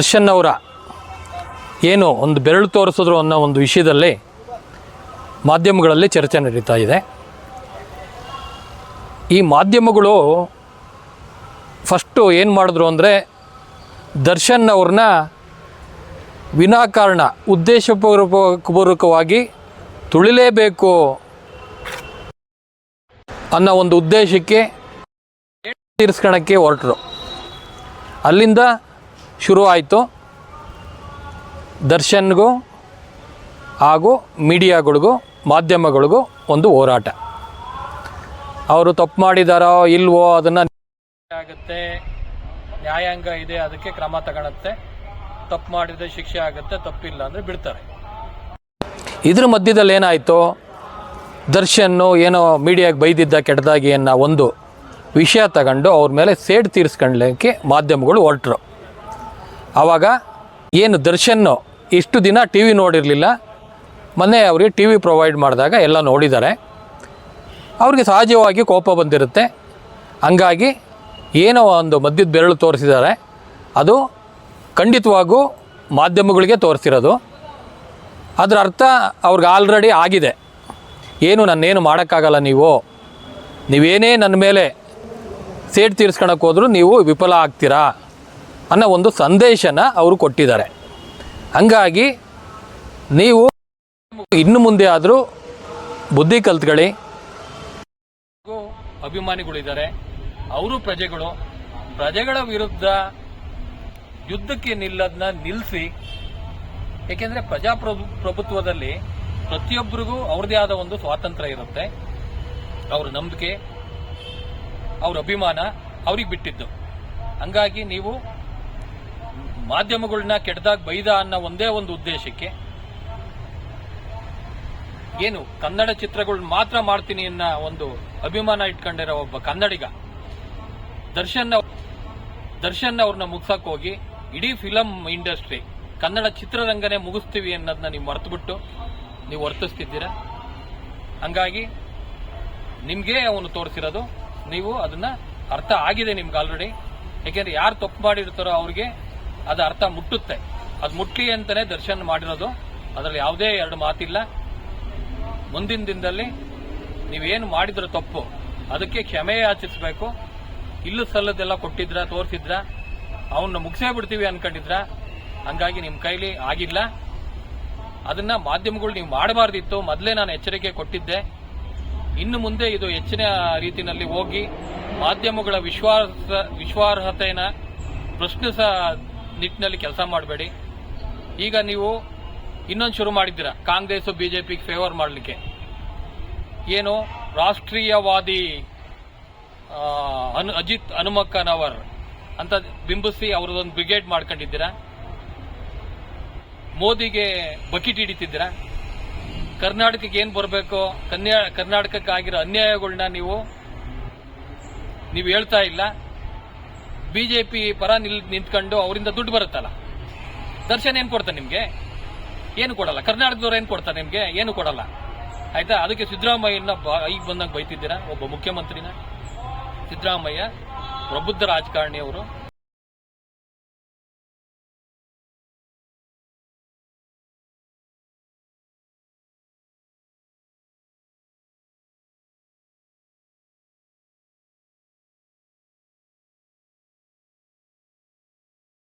ದರ್ಶನ್ ಅವರ ಏನು ಒಂದು ಬೆರಳು ತೋರಿಸಿದ್ರು ಅನ್ನೋ ಒಂದು ವಿಷಯದಲ್ಲಿ ಮಾಧ್ಯಮಗಳಲ್ಲಿ ಚರ್ಚೆ ನಡೀತಾ ಇದೆ. ಈ ಮಾಧ್ಯಮಗಳು ಫಸ್ಟು ಏನು ಮಾಡಿದ್ರು ಅಂದರೆ ದರ್ಶನ್ ಅವ್ರನ್ನ ವಿನಾಕಾರಣ, ಉದ್ದೇಶಪೂರ್ವಕವಾಗಿ ತುಳಿಲೇಬೇಕು ಅನ್ನೋ ಒಂದು ಉದ್ದೇಶಕ್ಕೆ ತೀರಿಸ್ಕೊಳಕ್ಕೆ ಹೊರಟರು. ಅಲ್ಲಿಂದ ಶುರು ಆಯಿತು. ದರ್ಶನ್ಗೂ ಹಾಗೂ ಮೀಡಿಯಾಗಳಿಗೂ, ಮಾಧ್ಯಮಗಳಿಗೂ ಒಂದು ಹೋರಾಟ. ಅವರು ತಪ್ಪು ಮಾಡಿದಾರೋ ಇಲ್ವೋ ಅದನ್ನು ಆಗುತ್ತೆ, ನ್ಯಾಯಾಂಗ ಇದೆ, ಅದಕ್ಕೆ ಕ್ರಮ ತಗೊಳತ್ತೆ. ತಪ್ಪು ಮಾಡಿದ್ರೆ ಶಿಕ್ಷೆ ಆಗುತ್ತೆ, ತಪ್ಪಿಲ್ಲ ಅಂದರೆ ಬಿಡ್ತಾರೆ. ಇದ್ರ ಮಧ್ಯದಲ್ಲಿ ಏನಾಯಿತು? ದರ್ಶನ್ನು ಏನೋ ಮೀಡಿಯಾಗೆ ಬೈದಿದ್ದ, ಕೆಟ್ಟದಾಗಿ ಒಂದು ವಿಷಯ ತಗೊಂಡು ಅವ್ರ ಮೇಲೆ ಸೇಡ್ ತೀರಿಸ್ಕೊಳ್ಳೋಕ್ಕೆ ಮಾಧ್ಯಮಗಳು ಹೊರಟರು. ಆವಾಗ ಏನು ದರ್ಶನ್ನು ಇಷ್ಟು ದಿನ ಟಿ ವಿ ನೋಡಿರಲಿಲ್ಲ. ಮೊನ್ನೆ ಅವರಿಗೆ ಟಿ ವಿ ಪ್ರೊವೈಡ್ ಮಾಡಿದಾಗ ಎಲ್ಲ ನೋಡಿದ್ದಾರೆ. ಅವ್ರಿಗೆ ಸಹಜವಾಗಿ ಕೋಪ ಬಂದಿರುತ್ತೆ. ಹಂಗಾಗಿ ಏನೋ ಒಂದು ಮಧ್ಯದ ಬೆರಳು ತೋರಿಸಿದ್ದಾರೆ. ಅದು ಖಂಡಿತವಾಗೂ ಮಾಧ್ಯಮಗಳಿಗೆ ತೋರಿಸಿರೋದು. ಅದರ ಅರ್ಥ ಅವ್ರಿಗೆ ಆಲ್ರೆಡಿ ಆಗಿದೆ. ಏನು ನನ್ನೇನು ಮಾಡೋಕ್ಕಾಗಲ್ಲ ನೀವು. ನೀವೇನೇ ನನ್ನ ಮೇಲೆ ಸೇಡ್ ತೀರಿಸ್ಕೊಳಕ್ಕೆ ಹೋದರೂ ನೀವು ವಿಫಲ ಆಗ್ತೀರಾ? ಅನ್ನೋ ಒಂದು ಸಂದೇಶನ ಅವರು ಕೊಟ್ಟಿದ್ದಾರೆ. ಹಂಗಾಗಿ ನೀವು ಇನ್ನು ಮುಂದೆ ಆದರೂ ಬುದ್ಧಿ ಕಲ್ತ್ಕೊಳ್ಳಿ. ಅಭಿಮಾನಿಗಳಿದ್ದಾರೆ. ಅವರು ಪ್ರಜೆಗಳು. ಪ್ರಜೆಗಳ ವಿರುದ್ಧ ಯುದ್ಧಕ್ಕೆ ನಿಲ್ಲದನ್ನ ನಿಲ್ಲಿಸಿ ಏಕೆಂದ್ರೆ ಪ್ರಭುತ್ವದಲ್ಲಿ ಪ್ರತಿಯೊಬ್ಬರಿಗೂ ಅವ್ರದೇ ಆದ ಒಂದು ಸ್ವಾತಂತ್ರ್ಯ ಇರುತ್ತೆ. ಅವ್ರ ನಂಬಿಕೆ, ಅವ್ರ ಅಭಿಮಾನ ಅವ್ರಿಗೆ ಬಿಟ್ಟಿದ್ದು. ಹಂಗಾಗಿ ನೀವು ಮಾಧ್ಯಮಗಳನ್ನ ಕೆಟ್ಟದಾಗ ಬೈದ ಅನ್ನೋ ಒಂದೇ ಒಂದು ಉದ್ದೇಶಕ್ಕೆ ಏನು ಕನ್ನಡ ಚಿತ್ರಗಳನ್ನ ಮಾತ್ರ ಮಾಡ್ತೀನಿ ಅನ್ನೋ ಒಂದು ಅಭಿಮಾನ ಇಟ್ಕೊಂಡಿರೋ ಒಬ್ಬ ಕನ್ನಡಿಗ. ದರ್ಶನ್ ದರ್ಶನ್ ಅವ್ರನ್ನ ಮುಗಿಸಕ್ ಹೋಗಿ ಇಡೀ ಫಿಲಂ ಇಂಡಸ್ಟ್ರಿ, ಕನ್ನಡ ಚಿತ್ರರಂಗನೇ ಮುಗಿಸ್ತೀವಿ ಅನ್ನೋದನ್ನ ನೀವು ಮರೆತುಬಿಟ್ಟು ನೀವು ವರ್ತಿಸ್ತಿದ್ದೀರಾ? ಹಂಗಾಗಿ ನಿಮ್ಗೆ ಅವನು ತೋರಿಸಿರೋದು, ನೀವು ಅದನ್ನ ಅರ್ಥ ಆಗಿದೆ ನಿಮ್ಗೆ ಆಲ್ರೆಡಿ ಯಾಕೆಂದ್ರೆ ಯಾರು ತಪ್ಪು ಮಾಡಿರ್ತಾರೋ ಅವ್ರಿಗೆ ಅದು ಅರ್ಥ ಮುಟ್ಟುತ್ತೆ. ಅದು ಮುಟ್ಲಿ ಅಂತಾನೆ ದರ್ಶನ ಮಾಡಿರೋದು. ಅದರಲ್ಲಿ ಯಾವುದೇ ಎರಡು ಮಾತಿಲ್ಲ. ಮುಂದಿನ ದಿನದಲ್ಲಿ ನೀವೇನು ಮಾಡಿದ್ರ ತಪ್ಪು. ಅದಕ್ಕೆ ಕ್ಷಮೆ ಯಾಚಿಸಬೇಕು. ಇಲ್ಲು ಸಲ್ಲದೆಲ್ಲ ಕೊಟ್ಟಿದ್ರ, ತೋರಿಸಿದ್ರ? ಅವನ್ನ ಮುಗಿಸೇ ಬಿಡ್ತೀವಿ ಅನ್ಕೊಂಡಿದ್ರ? ಹಂಗಾಗಿ ನಿಮ್ಮ ಕೈಲಿ ಆಗಿಲ್ಲ. ಅದನ್ನ ಮಾಧ್ಯಮಗಳು ನೀವು ಮಾಡಬಾರ್ದಿತ್ತು. ಮೊದಲೇ ನಾನು ಎಚ್ಚರಿಕೆ ಕೊಟ್ಟಿದ್ದೆ. ಇನ್ನು ಮುಂದೆ ಇದು ಹೆಚ್ಚಿನ ರೀತಿಯಲ್ಲಿ ಹೋಗಿ ಮಾಧ್ಯಮಗಳ ವಿಶ್ವಾಸ ವಿಶ್ವಾರ್ಹತೆಯನ್ನ ಪ್ರಶ್ನಿಸ ನಿಟ್ಟಿನಲ್ಲಿ ಕೆಲಸ ಮಾಡಬೇಡಿ. ಈಗ ನೀವು ಇನ್ನೊಂದು ಶುರು ಮಾಡಿದ್ದೀರಾ? ಕಾಂಗ್ರೆಸ್ ಬಿಜೆಪಿಗೆ ಫೇವರ್ ಮಾಡಲಿಕ್ಕೆ. ಏನು? ರಾಷ್ಟ್ರೀಯವಾದಿ ಅನು, ಅಜಿತ್ ಹನುಮಕ್ಕನವರ್ ಅಂತ ಬಿಂಬಿಸಿ ಅವರದೊಂದು ಬ್ರಿಗೇಡ್ ಮಾಡ್ಕೊಂಡಿದ್ದೀರಾ? ಮೋದಿಗೆ ಬಕೆಟ್ ಹಿಡಿತಿದ್ದೀರಾ? ಕರ್ನಾಟಕಕ್ಕೆ ಏನು ಬರಬೇಕು? ಕನ್ಯಾ, ಕರ್ನಾಟಕಕ್ಕಾಗಿರೋ ಅನ್ಯಾಯಗಳನ್ನ ನೀವು ನೀವು ಹೇಳ್ತಾ ಇಲ್ಲ? ಬಿಜೆಪಿ ಪರ ನಿಲ್ ನಿಂತ್ಕೊಂಡು ಅವರಿಂದ ದುಡ್ಡು ಬರುತ್ತಲ್ಲ? ದರ್ಶನ್ ಏನು ಕೊಡ್ತಾನೆ ನಿಮಗೆ? ಏನು ಕೊಡಲ್ಲ. ಕರ್ನಾಟಕದವ್ರು ಏನು ಕೊಡ್ತಾರೆ ನಿಮಗೆ? ಏನು ಕೊಡಲ್ಲ. ಆಯ್ತಾ? ಅದಕ್ಕೆ ಸಿದ್ದರಾಮಯ್ಯನ ಈಗ ಬಂದಾಗ ಬೈತಿದ್ದೀರಾ? ಒಬ್ಬ ಮುಖ್ಯಮಂತ್ರಿನ? ಸಿದ್ದರಾಮಯ್ಯ ಪ್ರಬುದ್ಧ ರಾಜಕಾರಣಿ ಅವರು